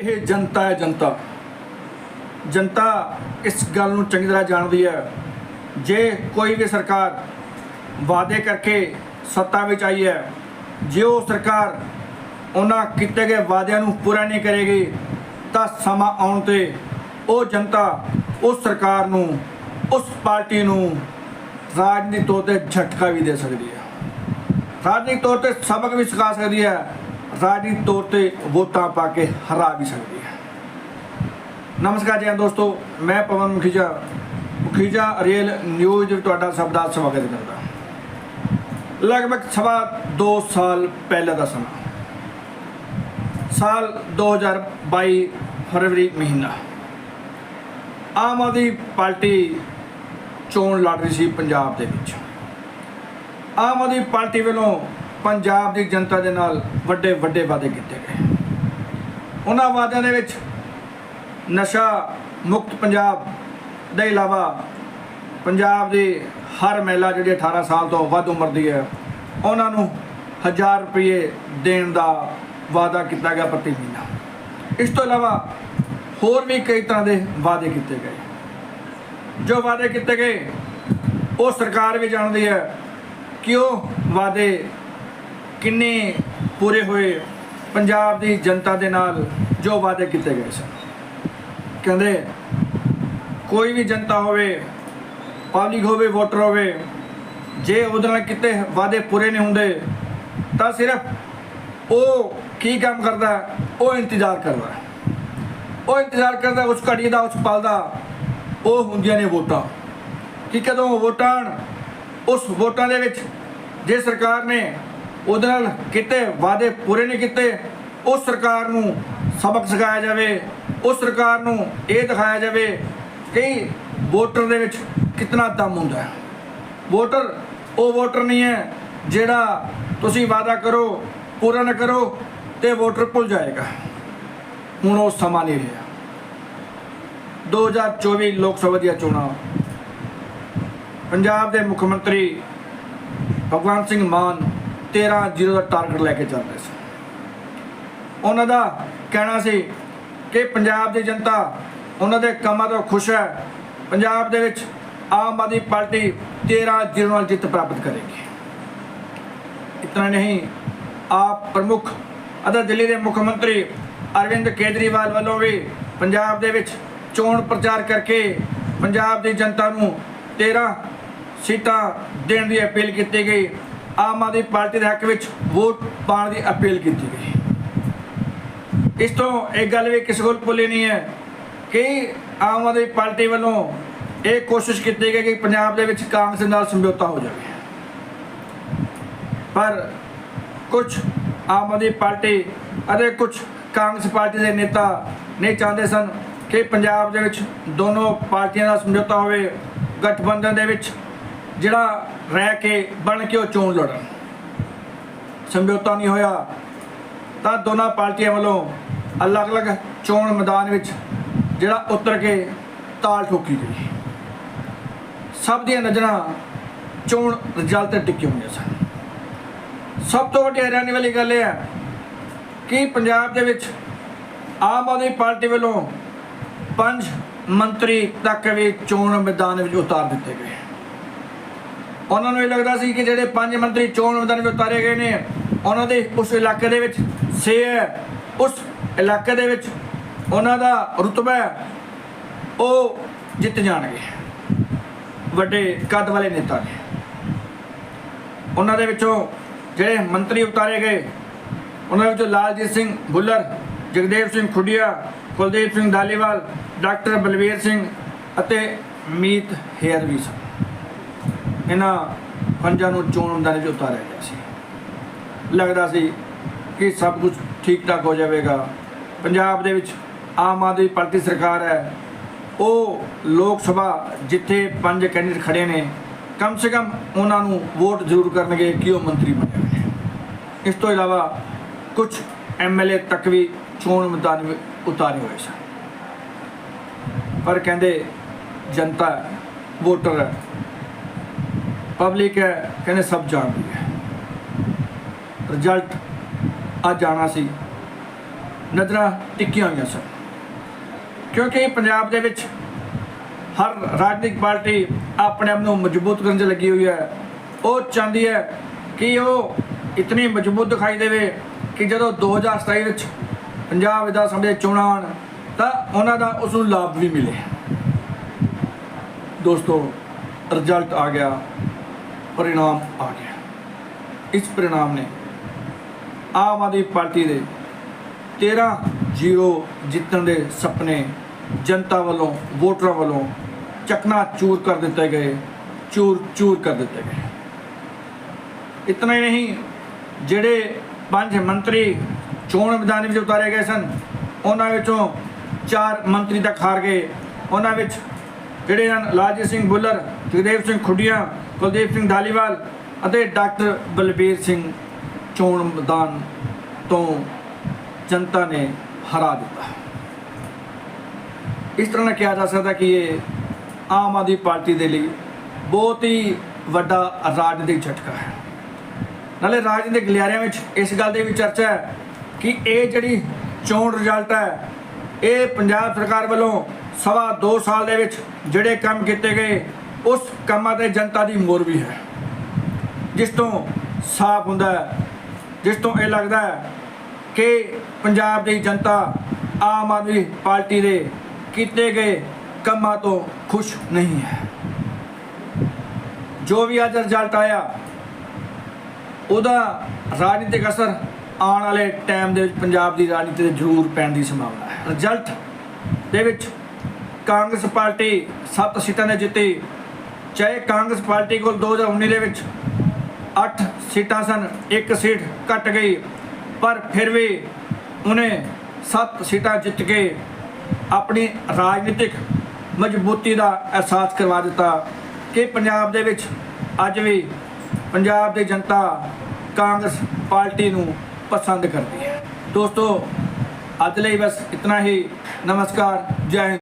ਇਹ ਜਨਤਾ ਹੈ ਜਨਤਾ। ਜਨਤਾ ਇਸ ਗੱਲ ਨੂੰ ਚੰਗੀ ਤਰ੍ਹਾਂ ਜਾਣਦੀ ਹੈ। ਜੇ ਕੋਈ ਵੀ ਸਰਕਾਰ ਵਾਅਦੇ ਕਰਕੇ ਸੱਤਾ ਵਿੱਚ ਆਈ ਹੈ, ਜੇ ਉਹ ਸਰਕਾਰ ਉਹਨਾਂ ਕੀਤੇ ਗਏ ਵਾਅਦਿਆਂ ਨੂੰ ਪੂਰਾ ਨਹੀਂ ਕਰੇਗੀ, ਤਾਂ ਸਮਾਂ ਆਉਣ ਤੇ ਉਹ ਜਨਤਾ ਉਸ ਸਰਕਾਰ ਨੂੰ, ਉਸ ਪਾਰਟੀ ਨੂੰ ਰਾਜਨੀਤਿਕ ਤੌਰ ਤੇ ਝਟਕਾ ਵੀ ਦੇ ਸਕਦੀ ਹੈ। ਰਾਜਨੀਤਿਕ ਤੌਰ ਤੇ ਸਬਕ ਵੀ ਸਿਖਾ ਸਕਦੀ ਹੈ। ਰਾਜਨੀਤਿਕ ਤੌਰ ਤੇ ਵੋਟਾਂ ਪਾ ਕੇ ਹਰਾ ਵੀ ਸਕਦੀ ਹੈ। ਨਮਸਕਾਰ ਜੀ ਦੋਸਤੋ, ਮੈਂ ਪਵਨ ਮੁਖੀਜਾ ਮੁਖੀਜਾ ਰੇਲ ਨਿਊਜ਼ ਤੁਹਾਡਾ ਸਭ ਦਾ ਸਵਾਗਤ ਕਰਦਾ ਲਗਭਗ ਸਵਾ 2 ਸਾਲ ਪਹਿਲਾਂ ਦਾ ਸਮਾਂ। ਸਾਲ 2022 ਫਰਵਰੀ ਮਹੀਨਾ। ਆਮ ਆਦਮੀ ਪਾਰਟੀ ਚੋਣ ਲੜ ਰਹੀ ਸੀ ਪੰਜਾਬ ਦੇ ਵਿੱਚ। ਆਮ ਆਦਮੀ ਪਾਰਟੀ ਵੱਲੋਂ ਪੰਜਾਬ ਦੀ ਜਨਤਾ ਦੇ ਨਾਲ ਵੱਡੇ ਵੱਡੇ ਵਾਅਦੇ ਕੀਤੇ ਗਏ। ਉਹਨਾਂ ਵਾਅਦਿਆਂ ਦੇ ਵਿੱਚ ਨਸ਼ਾ ਮੁਕਤ ਪੰਜਾਬ ਦੇ ਇਲਾਵਾ ਪੰਜਾਬ ਦੀ ਹਰ ਮਹਿਲਾ ਜਿਹੜੀ 18 ਸਾਲ ਤੋਂ ਵੱਧ ਉਮਰ ਦੀ ਹੈ, ਉਹਨਾਂ ਨੂੰ 1000 ਰੁਪਏ ਦੇਣ ਦਾ ਵਾਅਦਾ ਕੀਤਾ ਗਿਆ ਪ੍ਰਤੀ ਮਹੀਨਾ। ਇਸ ਤੋਂ ਇਲਾਵਾ ਹੋਰ ਵੀ ਕਈ ਤਰ੍ਹਾਂ ਦੇ ਵਾਅਦੇ ਕੀਤੇ ਗਏ। ਜੋ ਵਾਅਦੇ ਕੀਤੇ ਗਏ, ਉਹ ਸਰਕਾਰ ਵੀ ਜਾਣਦੀ ਹੈ ਕਿ ਉਹ ਵਾਅਦੇ ਕਿੰਨੇ ਪੂਰੇ ਹੋਏ ਪੰਜਾਬ ਦੀ ਜਨਤਾ ਦੇ ਨਾਲ ਜੋ ਵਾਅਦੇ ਕੀਤੇ ਗਏ ਸਨ। ਕਹਿੰਦੇ ਕੋਈ ਵੀ ਜਨਤਾ ਹੋਵੇ ਪਬਲਿਕ ਹੋਵੇ ਵੋਟਰ ਹੋਵੇ ਜੇ ਉਹਦੇ ਨਾਲ ਕਿਤੇ ਵਾਅਦੇ ਪੂਰੇ ਨਹੀਂ ਹੁੰਦੇ ਤਾਂ ਸਿਰਫ ਉਹ ਕੀ ਕੰਮ ਕਰਦਾ ਉਹ ਇੰਤਜ਼ਾਰ ਕਰਦਾ। ਉਹ ਇੰਤਜ਼ਾਰ ਕਰਦਾ ਉਸ ਘੜੀ ਦਾ ਉਸ ਪਲ ਦਾ ਉਹ ਹੁੰਦੀਆਂ ਨੇ ਵੋਟਾਂ। ਕਿ ਕਦੋਂ ਵੋਟਾਂ ਆਉਣ, ਉਸ ਵੋਟਾਂ ਦੇ ਵਿੱਚ ਜੇ ਸਰਕਾਰ ਨੇ ਉਹਦੇ ਨਾਲ ਕਿਤੇ ਵਾਅਦੇ ਪੂਰੇ ਨਹੀਂ ਕੀਤੇ। ਉਸ ਸਰਕਾਰ ਨੂੰ ਸਬਕ ਸਿਖਾਇਆ ਜਾਵੇ, ਉਸ ਸਰਕਾਰ ਨੂੰ ਇਹ ਦਿਖਾਇਆ ਜਾਵੇ ਕਿ ਵੋਟਰ ਦੇ ਵਿੱਚ ਕਿੰਨਾ ਦਮ ਹੁੰਦਾ ਹੈ। ਵੋਟਰ, ਉਹ ਵੋਟਰ ਨਹੀਂ ਹੈ ਜਿਹੜਾ ਤੁਸੀਂ ਵਾਅਦਾ ਕਰੋ, ਪੂਰਾ ਨਾ ਕਰੋ ਤੇ ਵੋਟਰ ਭੁੱਲ ਜਾਏਗਾ। ਹੁਣ ਉਹ ਸਮਾਂ ਨਹੀਂ ਰਿਹਾ। 2024 ਲੋਕ ਸਭਾ ਦੀਆਂ ਚੋਣਾਂ। ਪੰਜਾਬ ਦੇ ਮੁੱਖ ਮੰਤਰੀ ਭਗਵੰਤ ਸਿੰਘ ਮਾਨ 13 ਜ਼ੀਰੋ ਦਾ ਟਾਰਗੇਟ ਲੈ ਕੇ ਚੱਲ ਰਹੇ ਸੀ। ਉਹਨਾਂ ਦਾ ਕਹਿਣਾ ਸੀ ਕਿ ਪੰਜਾਬ ਦੀ ਜਨਤਾ ਉਹਨਾਂ ਦੇ ਕੰਮਾਂ ਤੋਂ ਖੁਸ਼ ਹੈ। ਪੰਜਾਬ ਦੇ ਵਿੱਚ ਆਮ ਆਦਮੀ ਪਾਰਟੀ 13 ਜ਼ੀਰੋ ਨਾਲ ਜਿੱਤ ਪ੍ਰਾਪਤ ਕਰੇਗੀ। ਇਤਨਾ ਨਹੀਂ, ਆਪ ਪ੍ਰਮੁੱਖ ਅਤੇ ਦਿੱਲੀ ਦੇ ਮੁੱਖ ਮੰਤਰੀ ਅਰਵਿੰਦ ਕੇਜਰੀਵਾਲ ਵੱਲੋਂ ਵੀ ਪੰਜਾਬ ਦੇ ਵਿੱਚ ਚੋਣ ਪ੍ਰਚਾਰ ਕਰਕੇ ਪੰਜਾਬ ਦੀ ਜਨਤਾ ਨੂੰ 13 ਸੀਟਾਂ ਦੇਣ ਦੀ ਅਪੀਲ ਕੀਤੀ ਗਈ। ਆਮ ਆਦਮੀ ਪਾਰਟੀ ਦੇ ਹੱਕ ਵਿੱਚ ਵੋਟ ਪਾਉਣ ਦੀ ਅਪੀਲ ਕੀਤੀ ਗਈ। ਇਸ ਤੋਂ ਇਹ ਗੱਲ ਵੀ ਕਿਸੇ ਕੋਲ ਭੁੱਲੀ ਨਹੀਂ ਹੈ ਕਿ ਆਮ ਆਦਮੀ ਪਾਰਟੀ ਵੱਲੋਂ ਇਹ ਕੋਸ਼ਿਸ਼ ਕੀਤੀ ਗਈ ਕਿ ਪੰਜਾਬ ਦੇ ਵਿੱਚ ਕਾਂਗਰਸ ਨਾਲ ਸਮਝੌਤਾ ਹੋ ਜਾਵੇ। ਪਰ ਕੁਝ ਆਮ ਆਦਮੀ ਪਾਰਟੀ ਅਤੇ ਕੁਝ ਕਾਂਗਰਸ ਪਾਰਟੀ ਦੇ ਨੇਤਾ ਨਹੀਂ ਚਾਹੁੰਦੇ ਸਨ ਕਿ ਪੰਜਾਬ ਦੇ ਵਿੱਚ ਦੋਨੋਂ ਪਾਰਟੀਆਂ ਦਾ ਸਮਝੌਤਾ ਹੋਵੇ, ਗਠਬੰਧਨ ਦੇ ਵਿੱਚ ਜਿਹੜਾ ਰਹਿ ਕੇ ਬਣ ਕੇ ਉਹ ਚੋਣ ਲੜਨ। ਸਮਝੌਤਾ ਨਹੀਂ ਹੋਇਆ, ਤਾਂ ਦੋਨਾਂ ਪਾਰਟੀਆਂ ਵੱਲੋਂ ਅਲੱਗ-ਅਲੱਗ ਚੋਣ ਮੈਦਾਨ ਵਿੱਚ ਜਿਹੜਾ ਉਤਰ ਕੇ ਤਾਲ ਠੋਕੀ ਗਈ। ਸਭ ਦੀਆਂ ਨਜ਼ਰਾਂ ਚੋਣ ਰਿਜ਼ਲਟ ਤੇ ਟਿੱਕੀ ਹੋਈਆਂ ਸਨ। ਸਭ ਤੋਂ ਵੱਡੀ ਹੈਰਾਨੀ ਵਾਲੀ ਗੱਲ ਇਹ ਹੈ ਕਿ ਪੰਜਾਬ ਦੇ ਵਿੱਚ ਆਮ ਆਦਮੀ ਪਾਰਟੀ ਵੱਲੋਂ ਪੰਜ ਮੰਤਰੀ ਤੱਕ ਵੀ ਚੋਣ ਮੈਦਾਨ ਵਿੱਚ ਉਤਾਰ ਦਿੱਤੇ ਗਏ। ਉਹਨਾਂ ਨੂੰ ਇਹ ਲੱਗਦਾ ਸੀ ਕਿ ਜਿਹੜੇ ਪੰਜ ਮੰਤਰੀ ਚੋਣ ਮੈਦਾਨ ਵਿੱਚ ਉਤਾਰੇ ਗਏ ਨੇ, ਉਹਨਾਂ ਦੇ ਉਸ ਇਲਾਕੇ ਦੇ ਵਿੱਚ ਸੇ ਹੈ। ਉਸ ਇਲਾਕੇ ਦੇ ਵਿੱਚ ਉਹਨਾਂ ਦਾ ਰੁਤਬਾ ਉਹ ਜਿੱਤ ਜਾਣਗੇ। ਵੱਡੇ ਕੱਦ ਵਾਲੇ ਨੇਤਾ ਨੇ। ਉਹਨਾਂ ਦੇ ਵਿੱਚੋਂ ਜਿਹੜੇ ਮੰਤਰੀ ਉਤਾਰੇ ਗਏ, ਉਹਨਾਂ ਦੇ ਵਿੱਚੋਂ ਲਾਲਜੀਤ ਸਿੰਘ ਭੁੱਲਰ, ਜਗਦੇਵ ਸਿੰਘ ਖੁੱਡੀਆ, ਕੁਲਦੀਪ ਸਿੰਘ ਧਾਲੀਵਾਲ, ਡਾਕਟਰ ਬਲਵੀਰ ਸਿੰਘ ਅਤੇ ਮੀਤ ਹੇਅਰ ਵੀ ਸਨ। ਇਹਨਾਂ ਪੰਜਾਂ ਨੂੰ ਚੋਣ ਮੈਦਾਨ ਵਿੱਚ ਉਤਾਰਿਆ ਗਿਆ ਸੀ। ਲੱਗਦਾ ਸੀ ਕਿ ਸਭ ਕੁਝ ਠੀਕ ਠਾਕ ਹੋ ਜਾਵੇਗਾ। ਪੰਜਾਬ ਦੇ ਵਿੱਚ ਆਮ ਆਦਮੀ ਪਾਰਟੀ ਸਰਕਾਰ ਹੈ। ਉਹ ਲੋਕ ਸਭਾ ਜਿੱਥੇ ਪੰਜ ਕੈਂਡੀਡੇਟ ਖੜੇ ਨੇ, ਕਮ ਸੇ ਕਮ ਉਹਨਾਂ ਨੂੰ ਵੋਟ ਜ਼ਰੂਰ ਕਰਨਗੇ ਕਿ ਉਹ ਮੰਤਰੀ ਬਣੇ ਇਸ ਤੋਂ ਇਲਾਵਾ ਕੁਝ ਐਮਐਲਏ ਤੱਕ ਵੀ ਚੋਣ ਮੈਦਾਨ ਵਿੱਚ ਉਤਾਰੇ ਹੋਏ ਸਨ। ਪਰ ਕਹਿੰਦੇ ਜਨਤਾ ਵੋਟਰ ਹੈ। ਪਬਲਿਕ ਹੈ, ਕਹਿੰਦੇ ਸਭ ਜਾਣਦੀ ਹੈ। ਰਿਜ਼ਲਟ ਅੱਜ ਆਣਾ ਸੀ। ਨਜ਼ਰਾਂ ਟਿੱਕੀਆਂ ਹੋਈਆਂ ਸਨ। ਕਿਉਂਕਿ ਪੰਜਾਬ ਦੇ ਵਿੱਚ ਹਰ ਰਾਜਨੀਤਿਕ ਪਾਰਟੀ ਆਪਣੇ ਆਪ ਨੂੰ ਮਜ਼ਬੂਤ ਕਰਨ 'ਚ ਲੱਗੀ ਹੋਈ ਹੈ। ਉਹ ਚਾਹੁੰਦੀ ਹੈ ਕਿ ਉਹ ਇਤਨੀ ਮਜ਼ਬੂਤ ਦਿਖਾਈ ਦੇਵੇ ਕਿ ਜਦੋਂ 2027 ਵਿੱਚ ਪੰਜਾਬ ਵਿਧਾਨ ਸਭਾ ਦੇ ਚੋਣਾਂ ਆਉਣ, ਤਾਂ ਉਹਨਾਂ ਦਾ ਉਸ ਨੂੰ ਲਾਭ ਵੀ ਮਿਲੇ। ਦੋਸਤੋ ਰਿਜ਼ਲਟ ਆ ਗਿਆ। परिणाम आ गया इस परिणाम ने ਆਮ ਆਦਮੀ ਪਾਰਟੀ ਦੇ 13 ਜ਼ੀਰੋ ਜਿੱਤਣ ਦੇ ਸੁਪਨੇ ਜਨਤਾ ਵੱਲੋਂ ਵੋਟਰਾਂ ਵੱਲੋਂ ਚਕਨਾ ਚੂਰ ਕਰ ਦਿੱਤੇ ਗਏ ਚੂਰ ਚੂਰ ਕਰ ਦਿੱਤੇ ਗਏ ਇਤਨਾ ਹੀ ਨਹੀਂ ਜਿਹੜੇ ਪੰਜ ਮੰਤਰੀ ਚੋਣ ਮੈਦਾਨ ਵਿੱਚ ਉਤਾਰੇ ਗਏ ਸਨ ਉਹਨਾਂ ਵਿੱਚੋਂ ਚਾਰ ਮੰਤਰੀ ਤੱਕ ਹਾਰ ਗਏ ਉਹਨਾਂ ਵਿੱਚ ਜਿਹੜੇ ਹਨ ਲਾਲਜੀਤ ਸਿੰਘ ਭੁੱਲਰ ਜਗਦੇਵ ਸਿੰਘ ਖੁੱਡੀਆਂ ਕੁਲਦੀਪ ਸਿੰਘ ਧਾਲੀਵਾਲ ਅਤੇ ਡਾਕਟਰ ਬਲਬੀਰ ਸਿੰਘ ਚੋਣ ਮੈਦਾਨ ਤੋਂ ਜਨਤਾ ਨੇ ਹਰਾ ਦਿੱਤਾ। ਇਸ ਤਰ੍ਹਾਂ ਨਾਲ ਕਿਹਾ ਜਾ ਸਕਦਾ ਕਿ ਇਹ ਆਮ ਆਦਮੀ ਪਾਰਟੀ ਦੇ ਲਈ ਬਹੁਤ ਹੀ ਵੱਡਾ ਰਾਜਨੀਤਿਕ ਝਟਕਾ ਹੈ। ਨਾਲੇ ਰਾਜਨੀਤਿਕ ਗਲਿਆਰਿਆਂ ਵਿੱਚ ਇਸ ਗੱਲ ਦੀ ਵੀ ਚਰਚਾ ਹੈ ਕਿ ਇਹ ਜਿਹੜੀ ਚੋਣ ਰਿਜ਼ਲਟ ਹੈ, ਇਹ ਪੰਜਾਬ ਸਰਕਾਰ ਵੱਲੋਂ ਸਵਾ 2 ਸਾਲ ਦੇ ਵਿੱਚ ਜਿਹੜੇ ਕੰਮ ਕੀਤੇ ਗਏ ਉਸ ਕੰਮਾਂ ਤੇ ਜਨਤਾ ਦੀ ਮੋਰ ਵੀ ਹੈ। ਜਿਸ ਤੋਂ ਸਾਫ਼ ਹੁੰਦਾ ਹੈ, ਜਿਸ ਤੋਂ ਇਹ ਲੱਗਦਾ ਹੈ ਕਿ ਪੰਜਾਬ ਦੀ ਜਨਤਾ ਆਮ ਆਦਮੀ ਪਾਰਟੀ ਦੇ ਕੀਤੇ ਗਏ ਕੰਮਾਂ ਤੋਂ ਖੁਸ਼ ਨਹੀਂ ਹੈ। ਜੋ ਵੀ ਅੱਜ ਰਿਜ਼ਲਟ ਆਇਆ, ਉਹਦਾ ਰਾਜਨੀਤਿਕ ਅਸਰ ਆਉਣ ਵਾਲੇ ਟਾਈਮ ਦੇ ਵਿੱਚ ਪੰਜਾਬ ਦੀ ਰਾਜਨੀਤੀ ਤੇ ਜ਼ਰੂਰ ਪੈਣ ਦੀ ਸੰਭਾਵਨਾ ਹੈ। ਰਿਜ਼ਲਟ ਦੇ ਵਿੱਚ ਕਾਂਗਰਸ ਪਾਰਟੀ 7 ਸੀਟਾਂ ਨੇ ਜਿੱਤੀ ਚਾਹੇ ਕਾਂਗਰਸ ਪਾਰਟੀ ਕੋਲ 2019 ਦੇ ਵਿੱਚ 8 ਸੀਟਾਂ ਸਨ, ਇੱਕ ਸੀਟ ਘਟ ਗਈ, ਪਰ ਫਿਰ ਵੀ ਉਹਨੇ 7 ਸੀਟਾਂ ਜਿੱਤ ਕੇ ਆਪਣੀ ਰਾਜਨੀਤਿਕ ਮਜ਼ਬੂਤੀ ਦਾ ਅਹਿਸਾਸ ਕਰਵਾ ਦਿੱਤਾ ਕਿ ਪੰਜਾਬ ਦੇ ਵਿੱਚ ਅੱਜ ਵੀ ਪੰਜਾਬ ਦੀ ਜਨਤਾ ਕਾਂਗਰਸ ਪਾਰਟੀ ਨੂੰ ਪਸੰਦ ਕਰਦੀ ਹੈ। ਦੋਸਤੋ, ਅੱਜ ਲਈ ਬਸ ਇਤਨਾ ਹੀ। ਨਮਸਕਾਰ, ਜੈ ਹਿੰਦ।